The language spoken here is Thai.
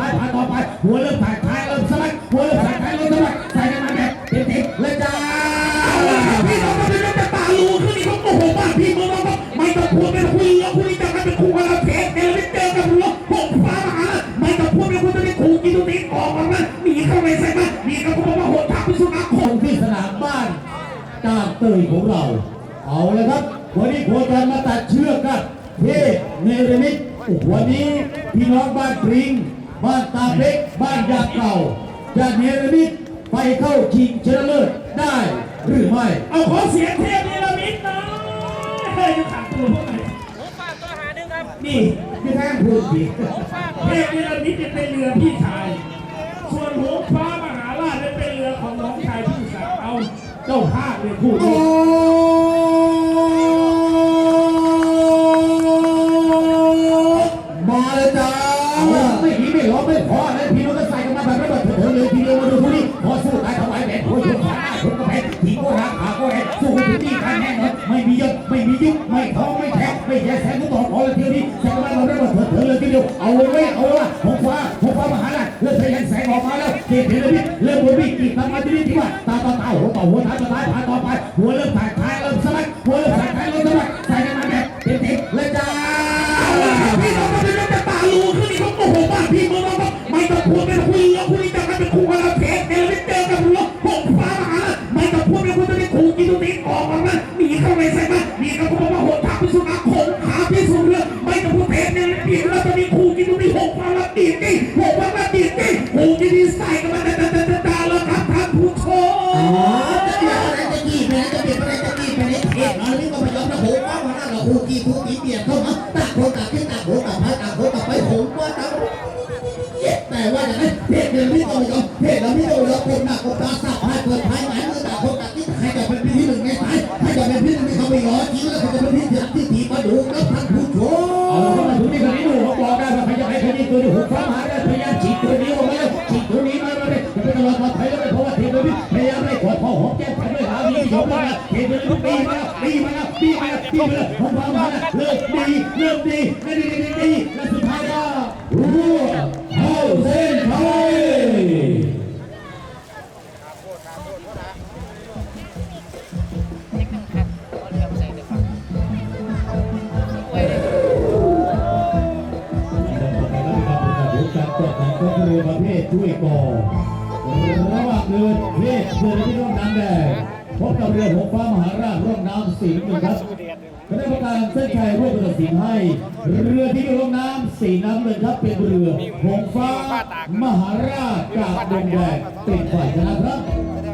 ท้ายผ่านต่อไป หัวเริ่มถ่ายท้ายเริ่มสลัดหัวเริ่มถ่ายท้ายเริ่มสลัดใส่กันมาแบบเต็มๆเลยจ้าพี่น้องมาเป็นจะตาลูขึ้นอีกโอ้โหบ้านพี่เมืองเราไม่ต้องพูดไม่ต้องคุยแล้วคุณนี่จะกันเป็นคู่กันแล้วเทสเนลวิเจอกับหัวหกฟ้ามาหาไม่ต้องพูดไม่ต้องคุยจะได้ขู่กินตัวนี้ออกมาแล้วหนีเข้าไปใส่มาหนีเข้าไปว่าโหดทับพิสุนัขของที่สนามบ้านจางเตยของเรา เอาเลยครับวันนี้โคกันมาตัดเชือกกันเทพเนรมิต วันนี้พี่น้องบ้านปริง บ้านตาเล็ก บ้านยาเก่าจะเนรมิตไปเข้าชิงชนะเลิศได้หรือไม่ เอาขอเสียงเทพนิรมิตหน่อยเฮ้ยจะขาดตัวพวกไหนผมฝากตัวหาหนึ่งครับ นี่พี่แท้งพูดผิดผมฝากเทพนิรมิตจะเป็นเรือพี่ชาย ส่วนหงฟ้ามหาราชจะเป็นเรือของน้องชายพี่สาวเอาเจ้าภาพเลยคู่โยุบไม่ท้องไม่แทงไม่แย่แสงก็ต่อขอเลยทีนี้ใส่กันมาแบบระเถิดเถิดเลยทีเดียวเอาไว้เอาละหงฟ้าหงฟ้ามหาลัยเริ่มทะยันแสงออกมาแล้วเก็บเห็นเลยเริ่มบนวิ่งกีกตามมาที่นี่ที่ว่าตาต่อตาหัวต่อหัวท้ายต่อท้ายผ่านต่อไปหัวเริ่มถ่ายท้ายเริ่มสลัดหัวเริ่ม ชมจะเกี่ยวอะไรจะกี่ไปไหนจะเปลี่ยนไปไหนจะกี่ไปไหนเอ็ดนอนนี่ก็ไม่ยอมนะโหว่ามาหน้าเราคู่กี่คู่กี่เปลี่ยนเข้ามาต่างคนต่างที่ต่างโหต่างพายต่างโหต่างไปโหว่าต่างแต่ว่าอย่างนั้นเพศเดินไม่ต้องยอมเพศเราไม่ต้องยอมคนหนักคนตาสับพายเปิดพายหมายมือต่างคนต่างที่ใครจะเป็นพี่หนึ่งในสายใครจะเป็นพี่หนึ่งในเขาไม่รอจริงแล้วเขาจะเป็นพี่ที่ที่ถีมาดูแล้วท่านผู้ชเอามเข้ามาถึงนี่คนนี้ดูเขาบอกได้ว่าใครจะไปใครนี่ตัวนี้หกฟ้ามาได้พยายามฉีกตัวนี้ออก เป็นตลอดปลอดภัยแล้วเพราะว่าเทปนี้พยายามไม่กดพอหอมแก้มไปด้วยหาวิธียกมาเทปนี้ปีมาปีมาปีมาปีมาแล้วหกฟ้ามาแล้วเริ่มดีเริ่มดีไม่ดีดีดีและสุดท้ายก็รัวเข้าเส้นชัยเล็กหนึ่งครับเอาเรือมาใส่เดี๋ยวฟังไว้เลยการตรวจของก็คือประเภทช่วยก่อ ระหว่างเรือเพศเรือที่ร่องน้ำแดงพบกับเรือหงฟ้ามหาราชร่องน้ำสีน้ำเงินครับคณะกรรมการเส้นชัยร่วมตัดสินให้ เรือที่ร่องน้ำสีน้ำเงินครับเป็นเรือหงฟ้ามหาราชจากดงแดงติดฝ่ายชนะครับ